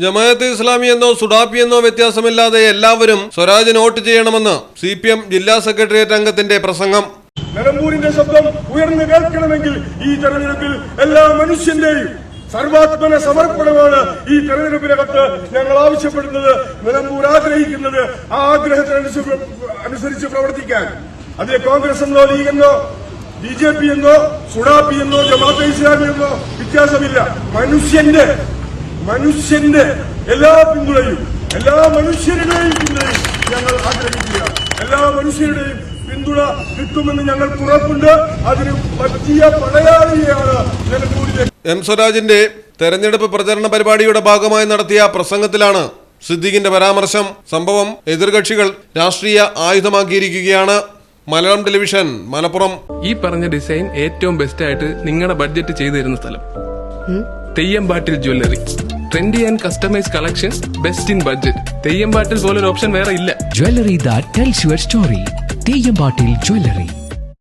ജമാഅത്തെ ഇസ്ലാമി എന്നോ സുഡാപ്പി എന്നോ വ്യത്യാസമില്ലാതെ എല്ലാവരും സ്വരാജിന് വോട്ട് ചെയ്യണമെന്ന് സി പി എം ജില്ലാ സെക്രട്ടേറിയറ്റ് അംഗത്തിന്റെ പ്രസംഗം. നിലമ്പൂരിന്റെ ശബ്ദം ഉയർന്നു കേൾക്കണമെങ്കിൽ ഈ തെരഞ്ഞെടുപ്പിൽ എല്ലാ മനുഷ്യന്റെയും സർവാത്മന സമർപ്പണമാണ് ഈ തെരഞ്ഞെടുപ്പിനകത്ത് ഞങ്ങൾ ആവശ്യപ്പെടുന്നത് നിലമ്പൂർ ആഗ്രഹിക്കുന്നത് ആ ആഗ്രഹത്തിനനുസരിച്ച് അനുസരിച്ച് പ്രവർത്തിക്കാൻ. അതിലെ കോൺഗ്രസ് എന്നോ ലീഗ് എന്നോ ബി ജെ പി എന്നോ സുഡാപ്പി എന്നോ ജമാഅത്തെ ഇസ്ലാമി എന്നോ വ്യത്യാസമില്ല. മനുഷ്യന്റെ മനുഷ്യന്റെ എല്ലാ പിന്തുണയും എല്ലാ മനുഷ്യരുടെയും പിന്തുണയും ഞങ്ങൾ ആഗ്രഹിക്കുകയാണ്. എല്ലാ മനുഷ്യരുടെയും പിന്തുണ കിട്ടുമെന്ന് ഞങ്ങൾ ഉറപ്പുണ്ട്. അതിന് പറ്റിയ പടയാളിയാണ് നിലമ്പൂരിലെ എം സ്വരാജിന്റെ തെരഞ്ഞെടുപ്പ് പ്രചരണ പരിപാടിയുടെ ഭാഗമായി നടത്തിയ പ്രസംഗത്തിലാണ് സിദ്ദീഖിന്റെ പരാമർശം. സംഭവം എതിർകക്ഷികൾ രാഷ്ട്രീയ ആയുധമാക്കിയിരിക്കുകയാണ്. മലയാളം ടെലിവിഷൻ മലപ്പുറം. ഈ പറഞ്ഞ ഡിസൈൻ ഏറ്റവും ബെസ്റ്റ് ആയിട്ട് നിങ്ങളുടെ ബഡ്ജറ്റ് ചെയ്തു തരുന്ന സ്ഥലം. Theyyampattil jewellery trendy and customise collection best in budget Theyyampattil പോലെ ഒരു ഓപ്ഷൻ വേറെ ഇല്ല. Jewellery that tells your story. Teyambatil Jewelry.